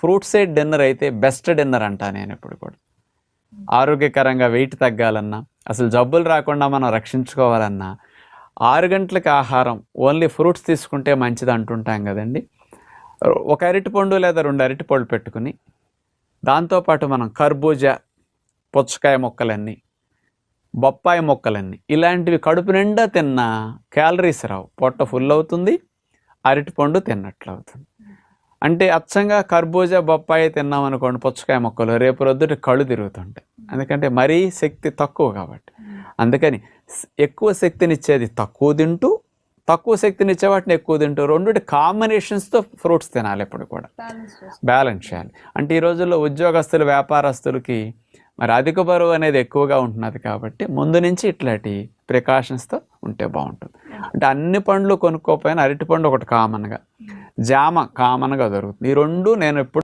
Fruit side dinner అయితే best dinner అంటా నేను ఎప్పుడు కూడా. ఆరోగ్యకరంగా వెయిట్ తగ్గాలన్నా అసలు జబ్బులు రాకుండా మనం రక్షించుకోవాలన్నా ఆరు గంటలకి ఆహారం ఓన్లీ ఫ్రూట్స్ తీసుకుంటే మంచిది అంటుంటాం కదండి. ఒక అరటిపండు లేదా రెండు అరటిపళ్ళు పెట్టుకుని దాంతోపాటు మనం కర్బూజా పుచ్చకాయ మొక్కలన్నీ బొప్పాయి మొక్కలన్నీ ఇలాంటివి కడుపు నిండా తిన్న క్యాలరీస్ రావు. పొట్ట ఫుల్ అవుతుంది అరటిపండు తిన్నట్లు అవుతుంది అంటే అచ్చంగా కర్బూజా బొప్పాయి తిన్నాం అనుకోండి పుచ్చకాయ మొక్కలు రేపు రొద్దుట కళ్ళు తిరుగుతుంటాయి. ఎందుకంటే మరీ శక్తి తక్కువ కాబట్టి. అందుకని ఎక్కువ శక్తినిచ్చేది తక్కువ తింటూ తక్కువ శక్తినిచ్చే వాటిని ఎక్కువ తింటూ రెండుటి కాంబినేషన్స్తో ఫ్రూట్స్ తినాలి ఎప్పుడు కూడా. బ్యాలెన్స్ చేయాలి. అంటే ఈ రోజుల్లో ఉద్యోగస్తులు వ్యాపారస్తులకి మరి అధిక బరువు అనేది ఎక్కువగా ఉంటున్నది కాబట్టి ముందు నుంచి ఇట్లాంటి ప్రికాషన్స్తో ఉంటే బాగుంటుంది. అంటే అన్ని పండ్లు కొనుక్కోపోయినా అరటి పండు ఒకటి కామన్గా. జామ కామన్గా దొరుకుతుంది. ఈ రెండు నేను ఎప్పుడు